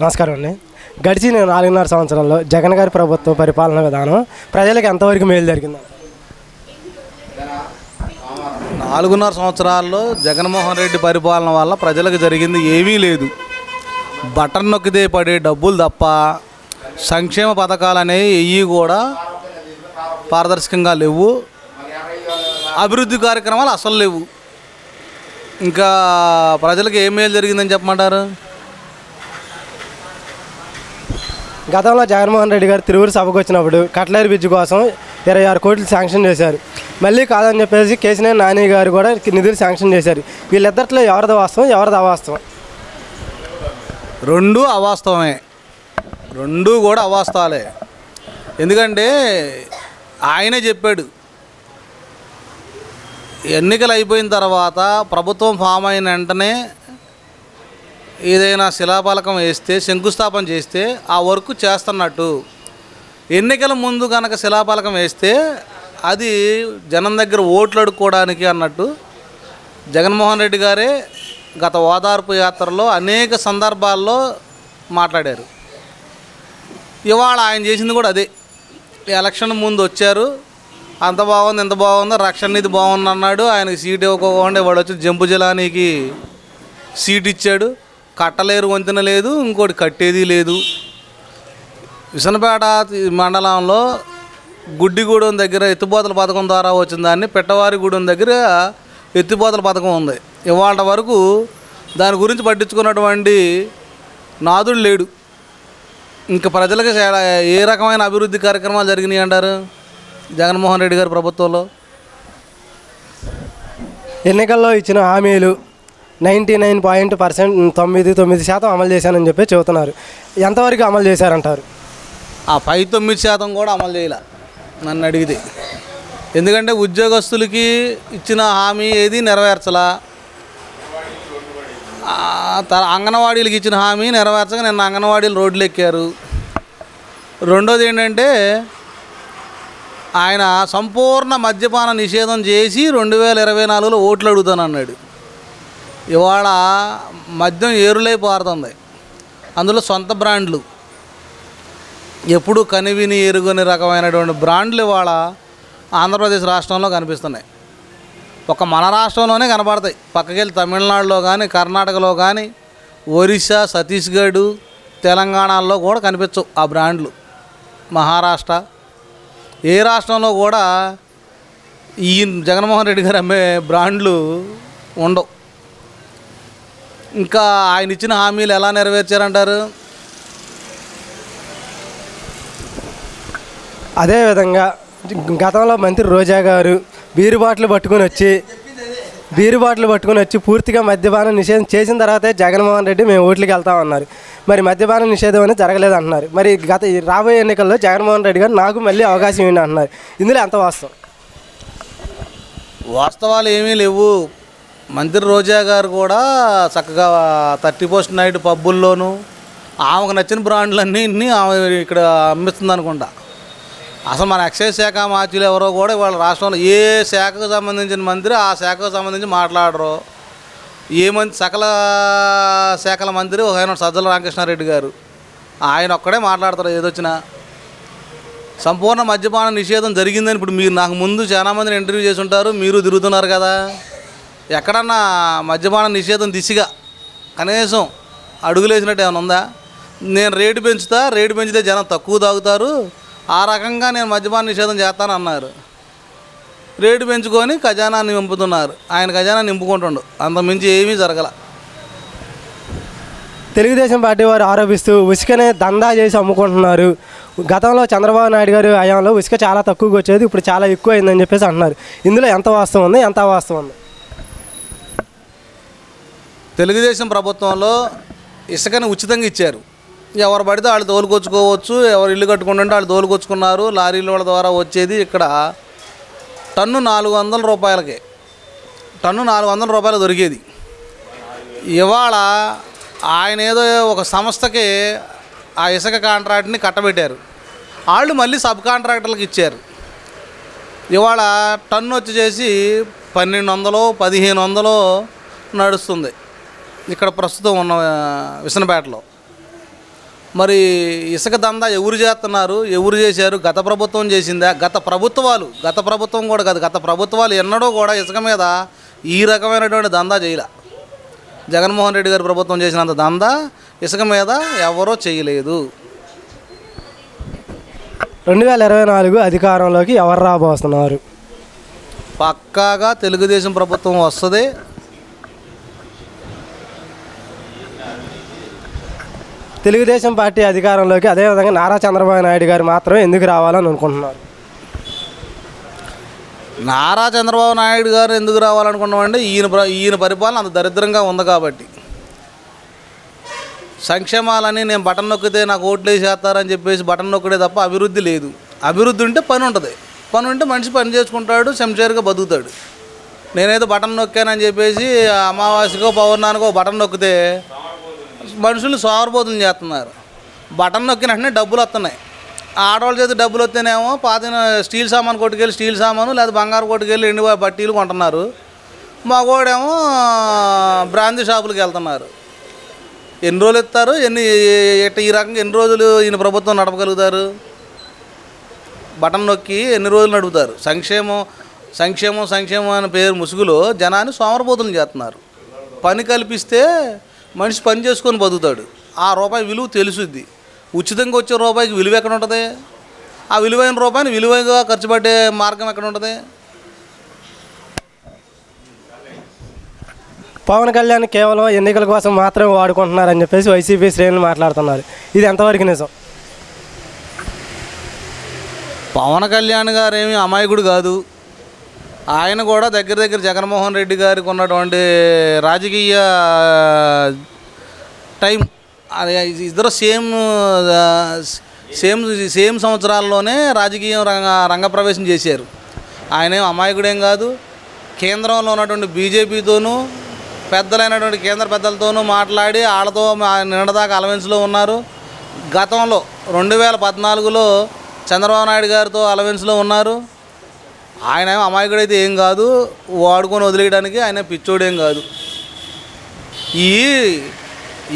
నమస్కారం అండి. గడిచిన నాలుగున్నర సంవత్సరాల్లో జగన్ గారి ప్రభుత్వ పరిపాలన విధానం ప్రజలకు ఎంతవరకు మేలు జరిగింది నాలుగున్నర సంవత్సరాల్లో జగన్మోహన్ రెడ్డి పరిపాలన వల్ల ప్రజలకు జరిగింది ఏమీ లేదు. బటన్ నొక్కితే పడే డబ్బులు తప్ప సంక్షేమ పథకాలు అనేవి ఇవి కూడా పారదర్శకంగా లేవు. అభివృద్ధి కార్యక్రమాలు అసలు లేవు. ఇంకా ప్రజలకు ఏమేలు మేలు జరిగిందని చెప్పమంటారు? గతంలో జగన్మోహన్ రెడ్డి గారు తిరువురు సభకు వచ్చినప్పుడు కట్లేరు బ్రిడ్జ్ కోసం ఇరవై ఆరు కోట్లు శాంక్షన్ చేశారు. మళ్ళీ కాదని చెప్పేసి కేసీఆర్ నాని గారు కూడా నిధులు శాంక్షన్ చేశారు. వీళ్ళిద్దరిలో ఎవరిది వాస్తవం ఎవరిది అవాస్తవం? రెండు అవాస్తవమే. రెండు కూడా అవాస్తవాలే. ఎందుకంటే ఆయనే చెప్పాడు. ఎన్నికలు అయిపోయిన తర్వాత ప్రభుత్వం ఫామ్ అయిన వెంటనే ఏదైనా శిలాఫలకం వేస్తే శంకుస్థాపన చేస్తే ఆ వర్క్ చేస్తున్నట్టు. ఎన్నికల ముందు కనుక శిలాఫలకం వేస్తే అది జనం దగ్గర ఓట్లు అడుక్కోవడానికి అన్నట్టు జగన్మోహన్ రెడ్డి గారే గత ఓదార్పు యాత్రలో అనేక సందర్భాల్లో మాట్లాడారు. ఇవాళ ఆయన చేసింది కూడా అదే. ఎలక్షన్ ముందు వచ్చారు. అంత బాగుంది ఎంత బాగుందో రక్షణ నిధి బాగుంది అన్నాడు ఆయనకి సీట్ ఇవ్వకుండా వాడు వచ్చి జంపు జలానికి సీట్ ఇచ్చాడు. కట్టలేరు వంతెన లేదు ఇంకోటి కట్టేది లేదు. విసనపేట మండలంలో గుడ్డిగూడెం దగ్గర ఎత్తిపోతల పథకం ద్వారా వచ్చిన దాన్ని పెట్టవారిగూడెం దగ్గర ఎత్తిపోతల పథకం ఉంది. ఇవాళ వరకు దాని గురించి పట్టించుకున్నటువంటి నాదుడు లేడు. ఇంకా ప్రజలకు ఏ రకమైన అభివృద్ధి కార్యక్రమాలు జరిగినాయి అంటారు జగన్మోహన్ రెడ్డి గారి ప్రభుత్వంలో? ఎన్నికల్లో ఇచ్చిన హామీలు నైంటీ నైన్ పాయింట్ పర్సెంట్ తొమ్మిది తొమ్మిది శాతం అమలు చేశానని చెప్పి చెబుతున్నారు. ఎంతవరకు అమలు చేశారంటారు? ఆ పై తొమ్మిది శాతం కూడా అమలు చేయాల నన్ను అడిగితే. ఎందుకంటే ఉద్యోగస్తులకి ఇచ్చిన హామీ ఏది నెరవేర్చలా? అంగన్వాడీలకు ఇచ్చిన హామీ నెరవేర్చక నిన్న అంగన్వాడీలు రోడ్లు ఎక్కారు. రెండోది ఏంటంటే ఆయన సంపూర్ణ మద్యపాన నిషేధం చేసి రెండు వేల ఇరవై నాలుగులో ఓట్లు అడుగుతానన్నాడు. ఇవాళ మద్యం ఏరులై పారుతుంది. అందులో సొంత బ్రాండ్లు. ఎప్పుడు కనివిని ఎరుగని రకమైనటువంటి బ్రాండ్లు ఇవాళ ఆంధ్రప్రదేశ్ రాష్ట్రంలో కనిపిస్తున్నాయి. ఒక మన రాష్ట్రంలోనే కనపడతాయి. పక్కకెళ్ళి తమిళనాడులో కానీ కర్ణాటకలో కానీ ఒరిస్సా ఛత్తీస్గఢ్ తెలంగాణలో కూడా కనిపించవు ఆ బ్రాండ్లు. మహారాష్ట్ర. ఏ రాష్ట్రంలో కూడా ఈ జగన్మోహన్ రెడ్డి గారు అమ్మే బ్రాండ్లు ఉండవు. ఇంకా ఆయన ఇచ్చిన హామీలు ఎలా నెరవేర్చారంటారు? అదేవిధంగా గతంలో మంత్రి రోజా గారు బీరు బాటిల్ పట్టుకొని వచ్చి బీరు బాటిల్ పట్టుకొని వచ్చి పూర్తిగా మద్యపాన నిషేధం చేసిన తర్వాతే జగన్మోహన్ రెడ్డి మేము ఓట్లకి వెళ్తామన్నారు మరి మద్యపాన నిషేధం అనేది జరగలేదు అంటున్నారు మరి గత రాబోయే ఎన్నికల్లో జగన్మోహన్ రెడ్డి గారు నాకు మళ్ళీ అవకాశం ఏంటి అంటున్నారు. ఇందులో ఎంత వాస్తవం? వాస్తవాలు ఏమీ లేవు. మంత్రి రోజా గారు కూడా చక్కగా థర్టీ పోస్ట్ నైట్ పబ్బుల్లోనూ ఆమెకు నచ్చిన బ్రాండ్లన్నీ ఇన్ని ఆమె ఇక్కడ అమ్మిస్తుంది అనుకుంటా. అసలు మన ఎక్సైజ్ శాఖ మార్చులు ఎవరో కూడా వాళ్ళ రాష్ట్రంలో ఏ శాఖకు సంబంధించిన మంత్రి ఆ శాఖకు సంబంధించి మాట్లాడరు. ఏ మంత్రి సకల శాఖల మంత్రి ఒక ఆయన సజ్జల రామకృష్ణారెడ్డి గారు. ఆయన ఒక్కడే మాట్లాడతారు ఏదొచ్చినా. సంపూర్ణ మద్యపాన నిషేధం జరిగిందని ఇప్పుడు మీరు నాకు ముందు చాలామందిని ఇంటర్వ్యూ చేసి ఉంటారు మీరు తిరుగుతున్నారు కదా. ఎక్కడన్నా మద్యపాన నిషేధం దిశగా కనీసం అడుగులేసినట్టు ఏమైనా ఉందా? నేను రేటు పెంచుతా రేటు పెంచితే జనం తక్కువ తాగుతారు ఆ రకంగా నేను మద్యపాన నిషేధం చేస్తానన్నారు రేటు పెంచుకొని ఖజానా నింపుతున్నారు. ఆయన ఖజానా నింపుకుంటుండు. అంతకుమించి ఏమీ జరగల. తెలుగుదేశం పార్టీ వారు ఆరోపిస్తూ ఉసుకనే దందా చేసి అమ్ముకుంటున్నారు. గతంలో చంద్రబాబు నాయుడు గారు హయాంలో ఉసుక చాలా తక్కువగా వచ్చేది ఇప్పుడు చాలా ఎక్కువ అయిందని చెప్పేసి అంటున్నారు. ఇందులో ఎంత వాస్తవం ఉంది? ఎంత వాస్తవం ఉంది? తెలుగుదేశం ప్రభుత్వంలో ఇసుకని ఉచితంగా ఇచ్చారు. ఎవరు పడితే వాళ్ళు తోలుకొచ్చుకోవచ్చు ఎవరు ఇల్లు కట్టుకుంటుంటే వాళ్ళు తోలుకొచ్చుకున్నారు లారీల వాళ్ళ ద్వారా వచ్చేది ఇక్కడ టన్ను నాలుగు వందల రూపాయలకే. టన్ను నాలుగు వందల రూపాయలు దొరికేది. ఇవాళ ఆయన ఏదో ఒక సంస్థకి ఆ ఇసుక కాంట్రాక్ట్ని కట్టబెట్టారు. వాళ్ళు మళ్ళీ సబ్ కాంట్రాక్టర్లకు ఇచ్చారు. ఇవాళ టన్ను వచ్చి చేసి పన్నెండు వందలు పదిహేను వందలు నడుస్తుంది. ఇక్కడ ప్రస్తుతం ఉన్న విసనపేటలో. మరి ఇసుక దందా ఎవరు చేస్తున్నారు? ఎవరు చేశారు? గత ప్రభుత్వం చేసిందా? గత ప్రభుత్వాలు గత ప్రభుత్వం కూడా కాదు గత ప్రభుత్వాలు ఎన్నడూ కూడా ఇసుక మీద ఈ రకమైనటువంటి దందా చేయలే. జగన్మోహన్ రెడ్డి గారి ప్రభుత్వం చేసినంత దందా ఇసుక మీద ఎవరూ చేయలేదు. రెండు వేల ఇరవై నాలుగు అధికారంలోకి ఎవరు రాబోతున్నారు? పక్కాగా తెలుగుదేశం ప్రభుత్వం వస్తుంది. తెలుగుదేశం పార్టీ అధికారంలోకి అదేవిధంగా నారా చంద్రబాబు నాయుడు గారు మాత్రమే ఎందుకు రావాలని అనుకుంటున్నారు? నారా చంద్రబాబు నాయుడు గారు ఎందుకు రావాలనుకున్నామంటే ఈయన ఈయన పరిపాలన అంత దరిద్రంగా ఉంది కాబట్టి. సంక్షేమాలని నేను బటన్ నొక్కితే నాకు ఓట్లు వేసేస్తారని చెప్పేసి బటన్ నొక్కడే తప్ప అభివృద్ధి లేదు. అభివృద్ధి ఉంటే పని ఉంటుంది. పని ఉంటే మనిషి పని చేసుకుంటాడు శంషేరుగా బతుకుతాడు. నేనైతే బటన్ నొక్కానని చెప్పేసి అమావాస్యకో పౌర్ణానికో బటన్ నొక్కితే మనుషులు సోమరబోతులు చేస్తున్నారు. బటన్ నొక్కిన వెంటనే డబ్బులు వస్తున్నాయి. ఆడవాళ్ళ చేతి డబ్బులు వస్తేనేమో పాత స్టీల్ సామాన్ కొట్టుకెళ్ళి స్టీల్ సామాను లేదా బంగారు కొట్టుకెళ్ళి ఎండి బట్టీలు కొంటున్నారు. మగవాడేమో బ్రాందీ షాపులకు వెళ్తున్నారు. ఎన్ని రోజులు ఇస్తారు? ఎన్ని ఇట్ట ఈ రకంగా ఎన్ని రోజులు ఈయన ప్రభుత్వం నడపగలుగుతారు? బటన్ నొక్కి ఎన్ని రోజులు నడుపుతారు? సంక్షేమం సంక్షేమం సంక్షేమం అనే పేరు ముసుగులో జనాన్ని సోమరబోతులు చేస్తున్నారు. పని కల్పిస్తే మనిషి పని చేసుకొని బతుకుతాడు. ఆ రూపాయి విలువ తెలుసుద్ది. ఉచితంగా వచ్చే రూపాయికి విలువ ఎక్కడ ఉంటుంది? ఆ విలువైన రూపాయిని విలువైగా ఖర్చు పెట్టే మార్గం ఎక్కడ ఉంటుంది? పవన్ కళ్యాణ్ కేవలం ఎన్నికల కోసం మాత్రమే వాడుకుంటున్నారని చెప్పేసి వైసీపీ శ్రేణులు మాట్లాడుతున్నారు. ఇది ఎంతవరకు నిజం? పవన్ కళ్యాణ్ గారు ఏమి అమాయకుడు కాదు. ఆయన కూడా దగ్గర దగ్గర జగన్మోహన్ రెడ్డి గారికి ఉన్నటువంటి రాజకీయ టైం ఇద్దరు సేమ్ సేమ్ సేమ్ సంవత్సరాల్లోనే రాజకీయ రంగ రంగప్రవేశం చేశారు. ఆయన ఏం అమాయకుడేం కాదు. కేంద్రంలో ఉన్నటువంటి బీజేపీతోనూ పెద్దలైనటువంటి కేంద్ర పెద్దలతోనూ మాట్లాడి వాళ్ళతో మా- నిన్నదాకా అలవెన్స్లో ఉన్నారు. గతంలో రెండు వేల పద్నాలుగులో చంద్రబాబు నాయుడు గారితో అలవెన్స్లో ఉన్నారు. ఆయన ఏం అమాయకుడైతే ఏం కాదు వాడుకొని వదిలేయడానికి ఆయన పిచ్చోడేం కాదు. ఈ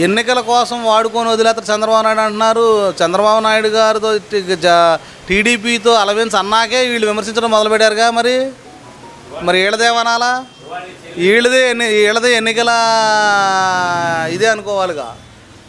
ఎన్నికల కోసం వాడుకొని వదిలేస్తారు చంద్రబాబు నాయుడు అంటున్నారు. చంద్రబాబు నాయుడు గారితో టీడీపీతో అలవెన్స్ అన్నాకే వీళ్ళు విమర్శించడం మొదలుపెట్టారుగా మరి? మరి వీళ్ళదేమనాలా వీళ్ళదే ఎన్ని వీళ్ళదే ఎన్నికల ఇదే అనుకోవాలిగా.